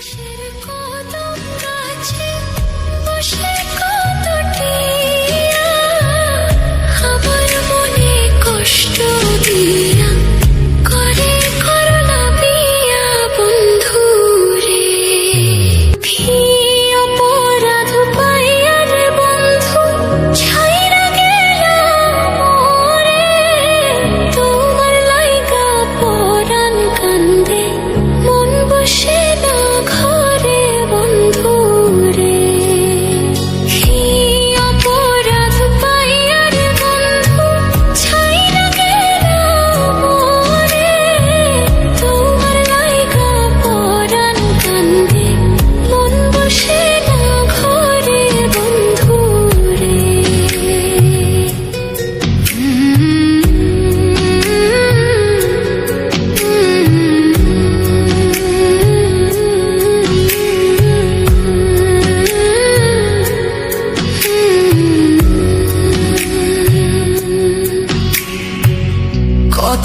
Shit.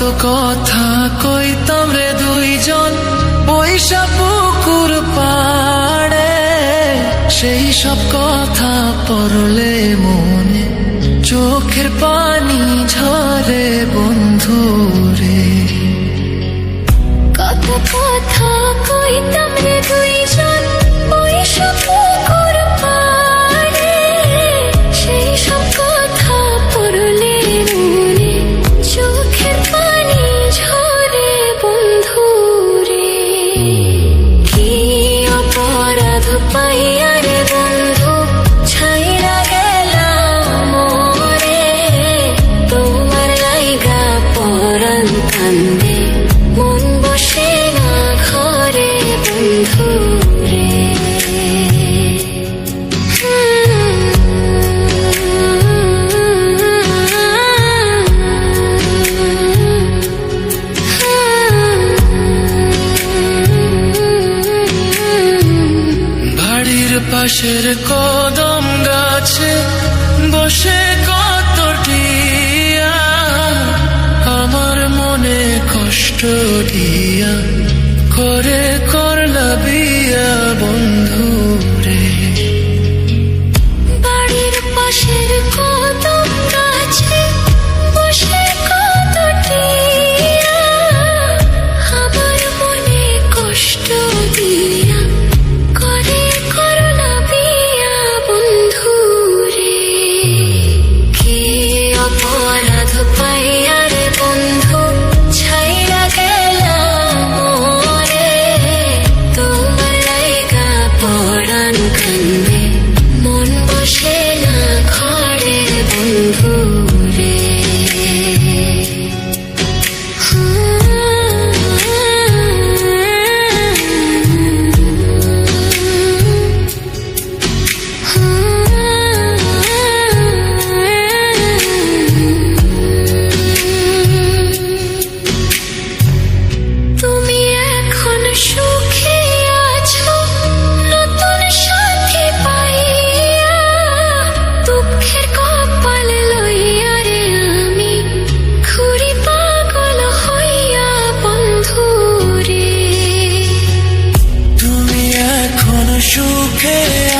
কত কথা কইতাম রে দুইজন? পয়সা পুকুর পাড়ে সেই সব কথা পরলে মনে, চোখের পানি ঝরে বন্ধু। 咿呀 গাছের কদম গাছে বসে কতটি আমার মনে কষ্ট দিয়া সুখের